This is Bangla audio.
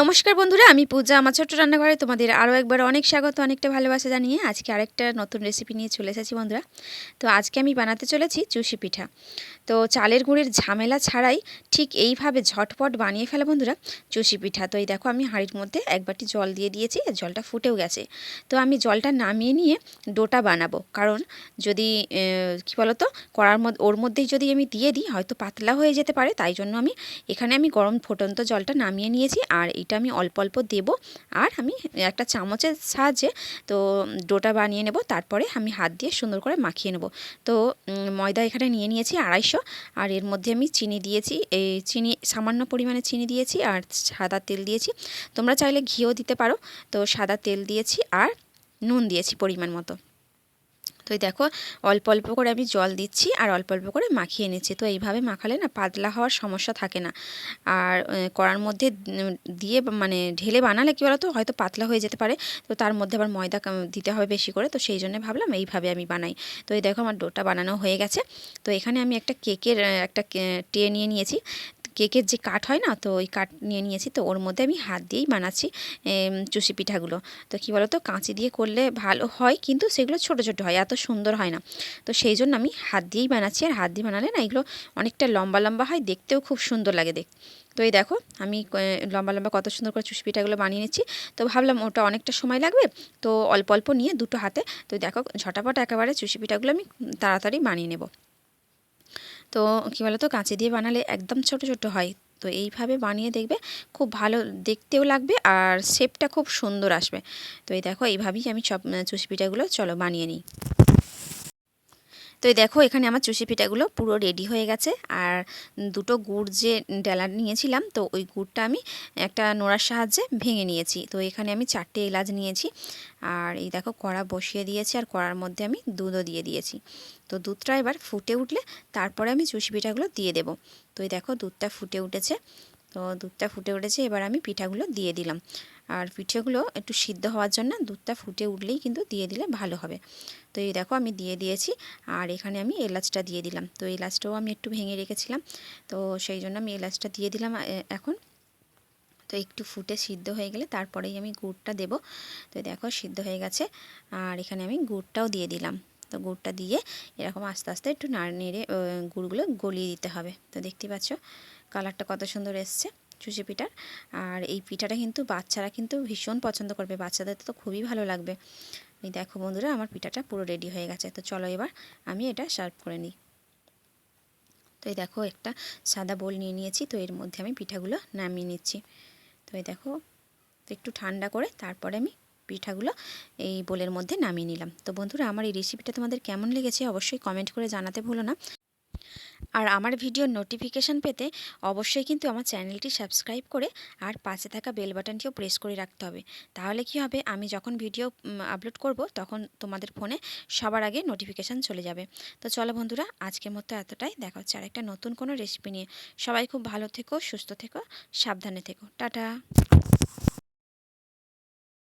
নমস্কার বন্ধুরা, আমি পূজা, আমার ছোট্ট রান্নাঘরে তোমাদের আরও একবার অনেক স্বাগত, অনেকটা ভালোবাসা জানিয়ে আজকে আরেকটা নতুন রেসিপি নিয়ে চলে এসেছি বন্ধুরা। তো আজকে আমি বানাতে চলেছি চুষি পিঠা। তো চালের গুঁড়ের ঝামেলা ছাড়াই ঠিক এইভাবে ঝটপট বানিয়ে ফেলে বন্ধুরা চুষি পিঠা। তো এই দেখো, আমি হাঁড়ির মধ্যে এক বাটি জল দিয়ে দিয়েছি, আর জলটা ফুটেও গেছে। তো আমি জলটা নামিয়ে নিয়ে ডোটা বানাবো। কারণ যদি কী বলতো করার মধ্যে, ওর মধ্যেই যদি আমি দিয়ে দিই, হয়তো পাতলা হয়ে যেতে পারে, তাই জন্য আমি এখানে আমি গরম, ফুটন্ত জলটা নামিয়ে নিয়েছি, আর এটা আমি অল্প অল্প দেব। আর আমি একটা চামচের সাহায্যে তো ডোটা বানিয়ে নেব, তারপরে আমি হাত দিয়ে সুন্দর করে মাখিয়ে নেব। তো ময়দা এখানে নিয়ে নিয়েছি আড়াইশো। আর এর মধ্যে আমি চিনি দিয়েছি, এই চিনি, সামান্য পরিমাণে চিনি দিয়েছি আর সাদা তেল দিয়েছি। তোমরা চাইলে ঘিও দিতে পারো। তো সাদা তেল দিয়েছি আর নুন দিয়েছি পরিমাণ মতো। তো এই দেখো, অল্প অল্প করে আমি জল দিচ্ছি আর অল্প অল্প করে মাখিয়ে নিচ্ছি। তো এইভাবে মাখালে না পাতলা হওয়ার সমস্যা থাকে না। আর কড়ার মধ্যে দিয়ে মানে ঢেলে বানালে কী বলতো, হয়তো পাতলা হয়ে যেতে পারে। তো তার মধ্যে আবার ময়দা দিতে হবে বেশি করে। তো সেই জন্য ভাবলাম এইভাবে আমি বানাই। তো এই দেখো আমার ডোটা বানানো হয়ে গেছে। তো এখানে আমি একটা কেকের একটা টে নিয়ে নিয়েছি। কেকের যে কাঠ হয় না, তো ওই কাঠ নিয়ে নিয়েছি, তো ওর মধ্যে আমি হাত দিয়েই বানাচ্ছি চুষি পিঠাগুলো। তো কী বলো তো কাঁচি দিয়ে করলে ভালো হয়, কিন্তু সেগুলো ছোট ছোট হয়, এত সুন্দর হয় না। তো সেই জন্য আমি হাত দিয়েই বানাচ্ছি, আর হাত দিয়ে বানালে না এগুলো অনেকটা লম্বা লম্বা হয়, দেখতেও খুব সুন্দর লাগে দেখ। তো এই দেখো, আমি লম্বা লম্বা কত সুন্দর করে চুষি পিঠাগুলো বানিয়ে নিচ্ছি। তো ভাবলাম ওটা অনেকটা সময় লাগবে, তো অল্প অল্প নিয়ে দুটো হাতে, তো দেখো ঝটাপট একেবারে চুষি পিঠাগুলো আমি তাড়াতাড়ি বানিয়ে নেব। তো কী বলতো, কাঁচি দিয়ে বানালে একদম ছোট ছোট হয়। তো এইভাবে বানিয়ে দেখবে, খুব ভালো দেখতেও লাগবে আর শেপটা খুব সুন্দর আসবে। তো এই দেখো, এইভাবেই আমি সব চুষি পিঠাগুলো, চলো বানিয়ে নিই। তো এই দেখো, এখানে আমার চুষি পিঠাগুলো পুরো রেডি হয়ে গেছে। আর দুটো গুড় যে ডেলা নিয়েছিলাম, তো ওই গুড়টা আমি একটা নোড়ার সাহায্যে ভেঙে নিয়েছি। তো এখানে আমি চারটে এলাচ নিয়েছি। আর এই দেখো, কড়া বসিয়ে দিয়েছি আর কড়ার মধ্যে আমি দুধও দিয়ে দিয়েছি। তো দুধটা এবার ফুটে উঠলে তারপরে আমি চুষি পিঠাগুলো দিয়ে দেবো। তো এই দেখো, দুধটা ফুটে উঠেছে। তো দুধটা ফুটে উঠেছে, এবার আমি পিঠাগুলো দিয়ে দিলাম। আর পিঠেগুলো একটু সিদ্ধ হওয়ার জন্য দুধটা ফুটে উঠলেই কিন্তু দিয়ে দিলে ভালো হবে। তো এই দেখো আমি দিয়ে দিয়েছি, আর এখানে আমি এলাচটা দিয়ে দিলাম। তো এলাচটাও আমি একটু ভেঙে রেখেছিলাম, তো সেই জন্য আমি এলাচটা দিয়ে দিলাম এখন। তো একটু ফুটে সিদ্ধ হয়ে গেলে তারপরেই আমি গুড়টা দেব। তো দেখো সিদ্ধ হয়ে গেছে, আর এখানে আমি গুড়টাও দিয়ে দিলাম। তো গুড়টা দিয়ে এরকম আস্তে আস্তে একটু নাড় নেড়ে গুড়গুলো গলিয়ে দিতে হবে। তো দেখতে পাচ্ছ কালারটা কত সুন্দর এসছে চুষি পিঠার। আর এই পিঠাটা কিন্তু বাচ্চারা কিন্তু ভীষণ পছন্দ করবে, বাচ্চাদের তো খুবই ভালো লাগবে। এই দেখো বন্ধুরা, আমার পিঠাটা পুরো রেডি হয়ে গেছে। তো চলো এবার আমি এটা সার্ভ করে নিই। তো এই দেখো একটা সাদা বোল নিয়ে নিয়েছি, তো এর মধ্যে আমি পিঠাগুলো নামিয়ে নিচ্ছি। তো এই দেখো, তো একটু ঠান্ডা করে তারপরে আমি পিঠাগুলো এই বোলের মধ্যে নামিয়ে নিলাম। তো বন্ধুরা, আমার এই রেসিপিটা তোমাদের কেমন লেগেছে অবশ্যই কমেন্ট করে জানাতে ভুলো না। আর আমার ভিডিওর নোটিফিকেশান পেতে অবশ্যই কিন্তু আমার চ্যানেলটি সাবস্ক্রাইব করে আর পাশে থাকা বেল বাটনটিও প্রেস করে রাখতে হবে। তাহলে কি হবে? আমি যখন ভিডিও আপলোড করব, তখন তোমাদের ফোনে সবার আগে নোটিফিকেশান চলে যাবে। তো চলো বন্ধুরা, আজকের মতো এতটাই। দেখা হচ্ছে আর একটা নতুন কোনো রেসিপি নিয়ে। সবাই খুব ভালো থেকো, সুস্থ থেকো, সাবধানে থেকো। টাটা!